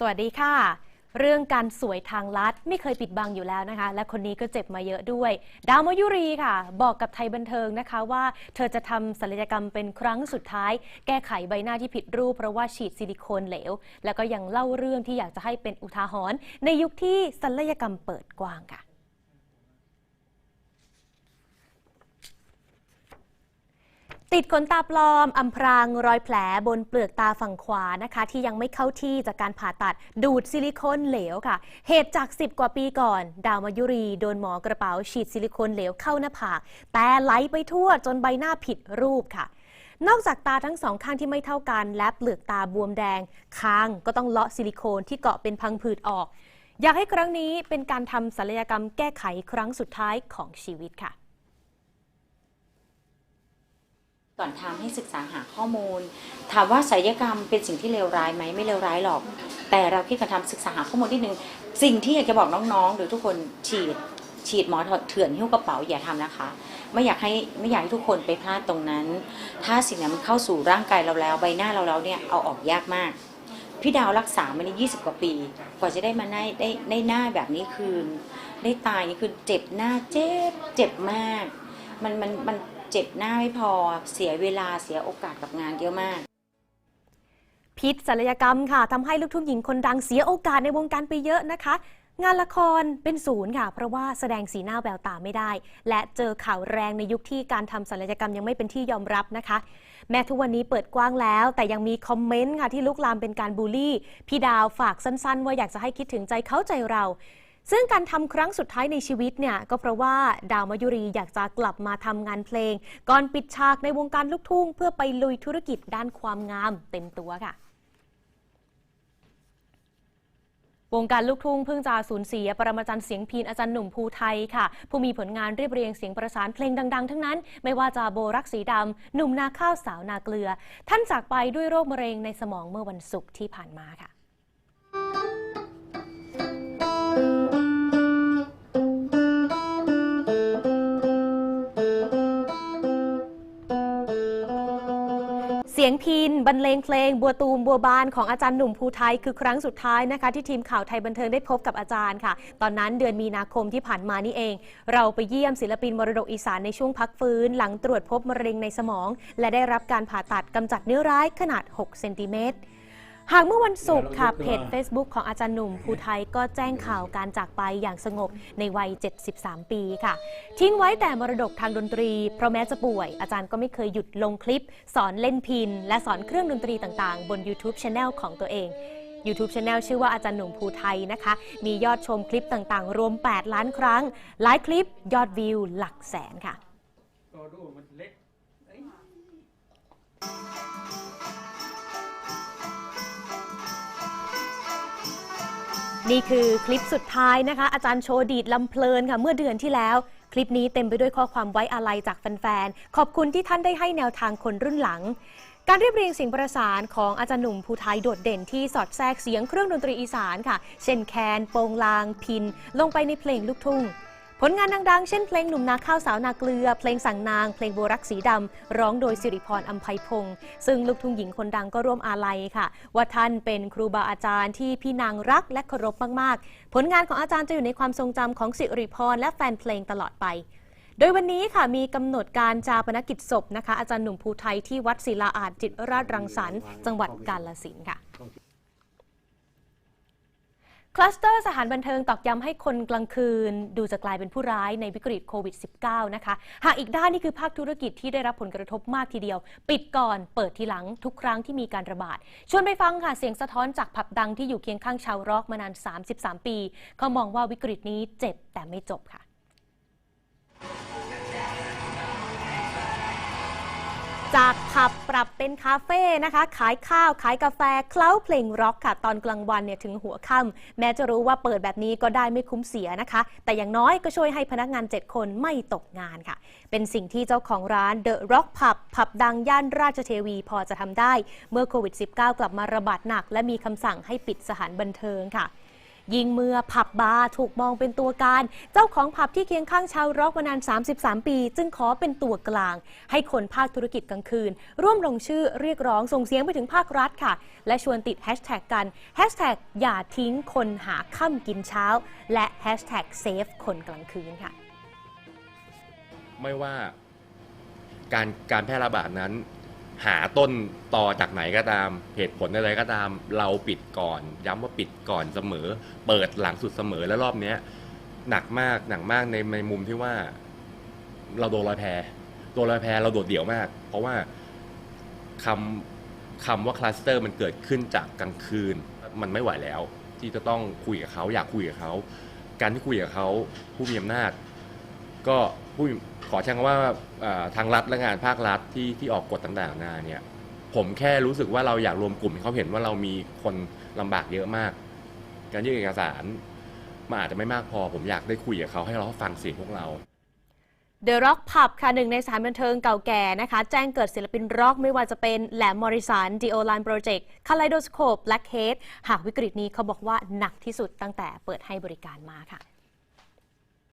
สวัสดีค่ะ เรื่องการสวยทางลัดไม่เคยปิดบังอยู่แล้วนะคะ และคนนี้ก็เจ็บมาเยอะด้วย ดาวมายุรีค่ะ บอกกับไทยบันเทิงนะคะว่า เธอจะทำศัลยกรรมเป็นครั้งสุดท้าย แก้ไขใบหน้าที่ผิดรูปเพราะว่าฉีดซิลิโคนเหลว แล้วก็ยังเล่าเรื่องที่อยากจะให้เป็นอุทาหรณ์ในยุคที่ศัลยกรรมเปิดกว้างค่ะ ติดขนตาปลอม อำพรางรอยแผลบนเปลือกตาฝั่งขวานะคะ ที่ยังไม่เข้าที่จากการผ่าตัดดูดซิลิโคนเหลวค่ะ เหตุจาก 10 กว่าปีก่อน ดาวมายุรีโดนหมอกระเป๋าฉีดซิลิโคนเหลวเข้าหน้าผาก แต่ไหลไปทั่วจนใบหน้าผิดรูปค่ะ นอกจากตาทั้งสองข้างที่ไม่เท่ากัน และเปลือกตาบวมแดง คางก็ต้องเลาะซิลิโคนที่เกาะเป็นพังผืดออก อยากให้ครั้งนี้เป็นการทำศัลยกรรมแก้ไขครั้งสุดท้ายของชีวิตค่ะ ก่อนทำให้ศึกษาหาข้อมูล ถามว่าศัลยกรรมเป็นสิ่งที่เลวร้ายไหมไม่เลวร้ายหรอก แต่เราคิดกันทำศึกษาหาข้อมูลที่หนึ่งสิ่งที่อยากจะบอกน้องๆ หรือทุกคนฉีดฉีดหมอเถื่อนหิ้วกระเป๋าอย่าทำนะคะ ไม่อยากให้ไม่อยากให้ทุกคนไปพลาดตรงนั้น ถ้าสิ่งนั้นมันเข้าสู่ร่างกายเราแล้ว ใบหน้าเราแล้วเนี่ยเอาออกยากมาก พี่ดาวรักษามาใน20 กว่าปี กว่าจะได้มาได้ได้ได้หน้าแบบนี้คืน ได้ตายนี่คือเจ็บหน้าเจ็บเจ็บมาก มันมันมัน เจ็บหน้าไม่พอเสียเวลาเสียโอกาสกับงานเยอะมาก พิษศัลยกรรมค่ะทำให้ลูกทุ่งหญิงคนดังเสียโอกาสในวงการไปเยอะนะคะ งานละครเป็นศูนย์ค่ะ เพราะว่าแสดงสีหน้าแววตาไม่ได้ และเจอข่าวแรงในยุคที่การทำศัลยกรรมยังไม่เป็นที่ยอมรับนะคะ แม้ทุกวันนี้เปิดกว้างแล้ว แต่ยังมีคอมเมนต์ค่ะที่ลุกลามเป็นการบูลลี่ พี่ดาวฝากสั้น ๆ ว่าอยากจะให้คิดถึงใจเขาใจเรา ซึ่งการทำครั้งสุดท้ายในชีวิตเนี่ยก็เพราะว่าดาวมายุรีอยากจะกลับมาทำงานเพลง ก่อนปิดฉากในวงการลูกทุ่ง เพื่อไปลุยธุรกิจด้านความงามเต็มตัวค่ะวงการลูกทุ่งเพิ่งจะสูญเสียปรมาจารย์เสียงพีนอาจารย์หนุ่มภูไทยค่ะ ผู้มีผลงานเรียบเรียงเสียงประสานเพลงดัง ๆ ทั้งนั้น ไม่ว่าจะโบรักสีดำหนุ่มนาข้าวสาวนาเกลือ ท่านจากไปด้วยโรคมะเร็งในสมองเมื่อวันศุกร์ที่ผ่านมาค่ะ สียงพินบรรเลงเพลง บัวตูมบัวบานของอาจารย์หนุ่มภูไทยคือครั้งสุดท้ายนะคะ ที่ทีมข่าวไทยบันเทิงได้พบกับอาจารย์ค่ะ ตอนนั้นเดือนมีนาคมที่ผ่านมานี่เอง เราไปเยี่ยมศิลปินมรดกอีสานในช่วงพักฟื้น หลังตรวจพบมะเร็งในสมอง และได้รับการผ่าตัดกำจัดเนื้อร้ายขนาด 6 เซนติเมตร หากเมื่อวันศุกร์ค่ะ เพจ Facebook ของอาจารย์หนุ่มภูไทยก็แจ้งข่าวการจากไปอย่างสงบในวัย 73 ปีค่ะ ทิ้งไว้แต่มรดกทางดนตรี เพราะแม้จะป่วย อาจารย์ก็ไม่เคยหยุดลงคลิป สอนเล่นพิน และสอนเครื่องดนตรีต่างๆ บน YouTube Channel ของตัวเอง YouTube Channel ชื่อว่าอาจารย์หนุ่มภูไทยนะคะ มียอดชมคลิปต่างๆ รวม 8 ล้านครั้ง หลายคลิปยอดวิวหลักแสนค่ะ นี่คือคลิปสุดท้ายนะคะ อาจารย์โชดีดลำเพลินค่ะ เมื่อเดือนที่แล้ว คลิปนี้เต็มไปด้วยข้อความไว้อาลัยจากแฟนๆ ขอบคุณที่ท่านได้ให้แนวทางคนรุ่นหลัง การเรียบเรียงเสียงประสานของอาจารย์หนุ่มภูไทยโดดเด่นที่สอดแทรกเสียงเครื่องดนตรีอีสานค่ะ เช่นแคนโปงลาง พิน ลงไปในเพลงลูกทุ่ง ผลงานดังๆ เช่นเพลงหนุ่มนาข้าวสาวนาเกลือ เพลงสั่งนาง เพลงโบรักสีดำ ร้องโดยสิริพรอัมไพพงศ์ซึ่งลูกทุ่งหญิงคนดังก็ร่วมอาลัยค่ะ ว่าท่านเป็นครูบาอาจารย์ที่พี่นางรักและเคารพมากๆ ผลงานของอาจารย์จะอยู่ในความทรงจำของสิริพรและแฟนเพลงตลอดไป โดยวันนี้ค่ะมีกำหนดการจาปนกิจศพนะคะ อาจารย์หนุ่มภูไทยที่วัดศิลาอาจจิตรราชรังสรรค์จังหวัดกาฬสินธุ์ค่ะ คลัสเตอร์สถานบันเทิงตอกย้ำให้คนกลางคืน ดูจะกลายเป็นผู้ร้ายในวิกฤตโควิด -19 นะคะ หากอีกด้านนี่คือภาคธุรกิจที่ได้รับผลกระทบมากทีเดียว ปิดก่อนเปิดทีหลังทุกครั้งที่มีการระบาด ชวนไปฟังค่ะ เสียงสะท้อนจากผับดังที่อยู่เคียงข้างชาวร็อกมานาน 33 ปี เขามองว่าวิกฤตนี้เจ็บแต่ไม่จบค่ะ จากผับปรับเป็นคาเฟ่นะคะ ขายข้าวขายกาแฟเคล้าเพลงร็อกค่ะ ตอนกลางวันเนี่ยถึงหัวค่ำแม้จะรู้ว่าเปิดแบบนี้ก็ได้ไม่คุ้มเสียนะคะ แต่อย่างน้อยก็ช่วยให้พนักงาน 7 คนไม่ตกงานค่ะ เป็นสิ่งที่เจ้าของร้าน The Rock Pub ผับดังย่านราชเทวีพอจะทำได้ เมื่อโควิด -19 กลับมาระบาดหนัก และมีคำสั่งให้ปิดสถานบันเทิงค่ะ ยิ่งเมื่อผับบาร์ถูกมองเป็นตัวการ เจ้าของผับที่เคียงข้างชาวร็อกมานาน 33 ปี จึงขอเป็นตัวกลาง ให้คนภาคธุรกิจกลางคืน ร่วมลงชื่อเรียกร้องส่งเสียงไปถึงภาครัฐค่ะ และชวนติดแฮชแท็กกันแฮชแท็กอย่าทิ้งคนหาค่ำกินเช้า และแฮชแท็กเซฟคนกลางคืนค่ะ ไม่ว่าการการแพร่ระบาดนั้น หาต้นต่อจากไหนก็ตามเหตุผลอะไรก็ตาม เราปิดก่อน ย้ำว่าปิดก่อนเสมอ เปิดหลังสุดเสมอแล้วรอบเนี้ยหนักมากหนักมากในในมุมที่ว่า เราโดนรอยแพโดนรอยแพเราโดดเดี่ยวมาก เพราะว่าคำคำว่าคลัสเตอร์มันเกิดขึ้นจากกลางคืน มันไม่ไหวแล้ว ที่จะต้องคุยกับเขาอยากคุยกับเขาการที่คุยกับเขาผู้มีอำนาจ ก็ ผู้ขอใช้คำว่าทางรัฐและงานภาครัฐที่ที่ออกกฎต่างๆนานาเนี่ยผมแค่รู้สึกว่าเราอยากรวมกลุ่มให้เขาเห็นว่าเรามีคนลำบากเยอะมาก การยื่นเอกสารมันอาจจะไม่มากพอ ผมอยากได้คุยกับเขาให้เราฟังเสียงพวกเรา The Rock Pub ค่ะหนึ่งในสถานบันเทิงเก่าแก่นะคะ แจ้งเกิดศิลปินร็อกไม่ว่าจะเป็นแหลมมอริสัน d ิโอ Line Project Kaleidoscope Blackhead หากวิกฤตนี้เขาบอกว่าหนักที่สุดตั้งแต่เปิดให้บริการมาค่ะ